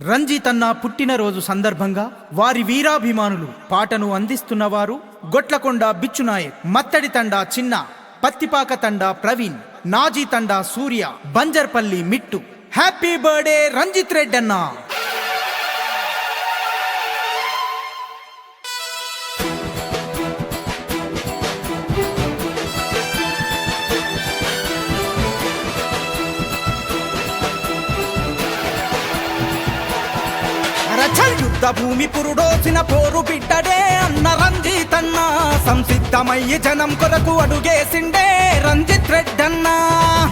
రంజిత్ అన్న పుట్టినరోజు సందర్భంగా వారి వీరాభిమానులు పాటను అందిస్తున్నవారు గొట్లకొండ బిచ్చునాయక్ మత్తడి తండా చిన్న పత్తిపాక తండా ప్రవీణ్ నాజీ తండా సూర్య బంజర్పల్లి మిట్టు. హ్యాపీ బర్త్డే రంజిత్ రెడ్డి రచల్ యుద్ధ భూమి పురుడోసిన పోరు బిడ్డడే అన్న రంజిత్ అన్న సంసిద్ధమయ్యి జనం కొరకు అడుగేసిండే రంజిత్ రెడ్డన్న.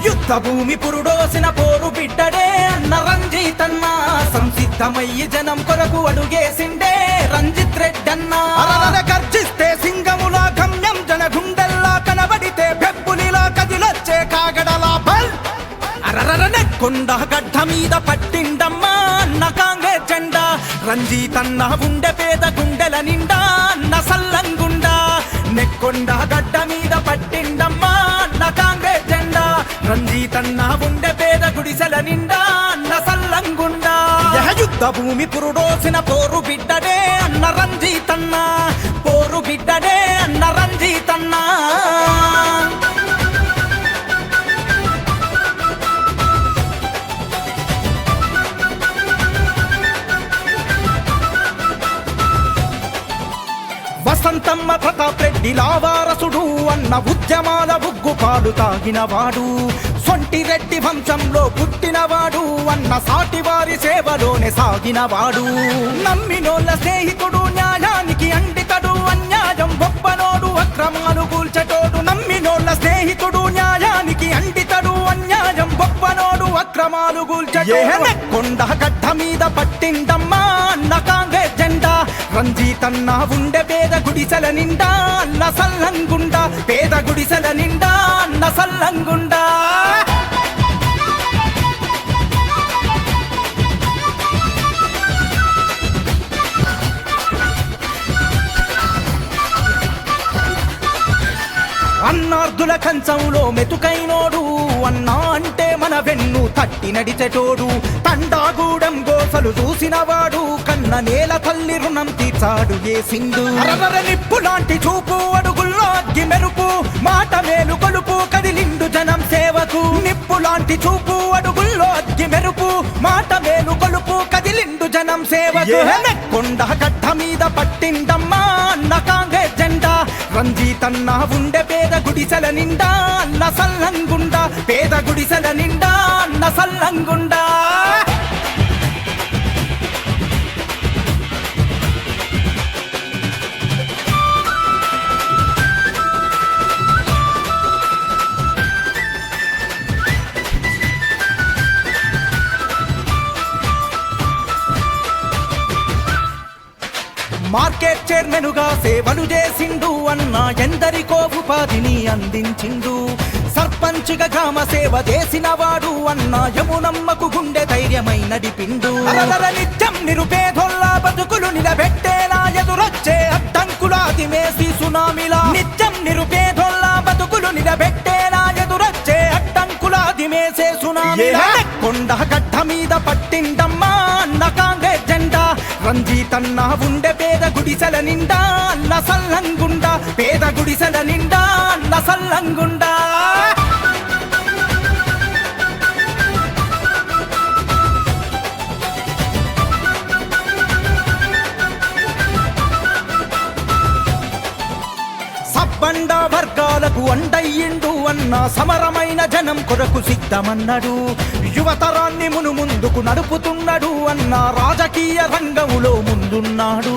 యుద్ధ భూమి పురుడోసిన పోరు బిడ్డడే అన్న రంజిత్ అన్న సంసిద్ధమయ్యి జనం కొరకు అడుగేసిండే రంజిత్ రెడ్డన్న. అరరర గర్జిస్తే సింగములా గమ్యం జన గుండెల్లా కనబడితే పెప్పునిలా కదిలొచ్చే కాగడలా బల్ అరరరనే కొండ గడ్డ మీద పట్టిండమ్మా అన్న రంజితన్న ఉండే పేద గుండెల నిండా అన్న సల్లంగుండా నెక్కొండ గడ్డ మీద పట్టిండమ్మా అన్న కాంగ్రెస్ జెండా. రంజితన్న ఉండే పేద గుడిసెల నిండా అన్న సల్లంగుండా యుద్ధ భూమి పురుడోసిన పోరు బిడ్డడే అన్న రంజితన్న పోరు బిడ్డడే అన్న రంజితన్నా వసంతమ్మ ప్రతాప్ రెడ్డి లావారసుడు అన్న ఉద్యమాల బుగ్గు పాలు తాగినవాడు. సొంటి రెడ్డి వంశంలో పుట్టినవాడు అన్న సాటివారి సేవలోనే సాగినవాడు. నమ్మినోళ్ళ స్నేహితుడు న్యాయానికి అండితడు అన్యాయం గొప్పనోడు అక్రమాలు కూల్చటోడు. నమ్మినోళ్ళ స్నేహితుడు న్యాయానికి అండితడు అన్యాయం గొప్పనోడు అక్రమాలు కూల్చటోడు. కొండ గడ్డ మీద జెండా రంజితన్న ఉండే పేద గుడిసెల నిండా అన్న సల్లంగుండా. పేద గుడిసెల నిండా అన్న సల్లంగుండా. అన్నార్దుల కంచంలో మెతుకైనోడు అన్నా అంటే మన వెన్ను తట్టి నడిచెటోడు. తండాగూడెం గోసలు చూసినవాడు కన్న నేల తల్లి రుణం తీర్చాడు ఏ సింధు. నిప్పు లాంటి చూపు అడుగుల్లో అగ్గి మెరుపు మాట మేలు కొలుపు కదిలిండు జనం సేవకు. నిప్పు లాంటి చూపు అడుగుల్లో అగ్గి మెరుపు మాట మేలు కొలుపు కదిలిండు జనం సేవకు. కొండ గడ్డ మీద పట్టిండమ్మా అన్న కాంగ్రెస్ జెండా. రంజితన్న ఉండే పేద గుడిసెల నిండా అన్న సల్లంగుండా. పేద గుడిసెల నిండా అన్న సల్లంగుండా. మార్కెట్ చైర్మన్గా సేవలు చేసిండు అన్న ఎందరికో ఉపాధిని అందించిండు. సర్పంచ్గా గ్రామ సేవ చేసిన వాడు అన్న యమునమ్మకు గుండె ధైర్యమై నడిపిండు నిత్యం నిరుపేదొల్లా బతుకులు నిలబెట్టేలా ఎదురొచ్చే అడ్డంకులా దిమేసి సునామిలా. నిత్యం నిరుపేదొల్లా బతుకులు నిలబెట్టేలా ఎదురొచ్చే అడ్డంకులా దిమేసే సునామిలా. కొండ గడ్డ మీద పట్టిండమ్మా అన్న కాంగ్రెస్ రంజితన్న ఉండే పేద గుడిసెల నిండా అన్న సల్లంగుండా పేద గుడిసెల నిండా అన్న సల్లంగుండా. బండా వర్గాలకు అండయ్యిండు అన్న సమరమైన జనం కొరకు సిద్ధమన్నాడు. యువతరాన్ని మును ముందుకు నడుపుతున్నాడు అన్న రాజకీయ రంగములో ముందున్నాడు.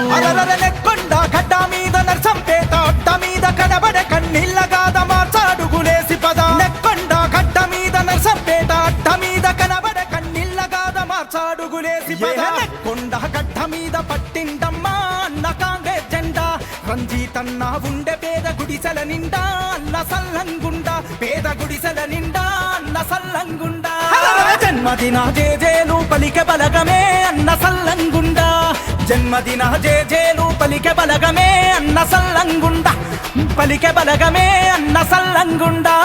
కొండ గడ్డ మీద నర్సంపేట అడ్డ మీద కడబ అన్న సల్లంగుండా. జన్మదిన జేజేలు పలిక బలగమే అన్న సల్లంగుండా. జన్మదిన జేజేలు పలిక బలగమే అన్న సల్లంగుండా. పలిక బలగమే అన్న సల్లంగుండా.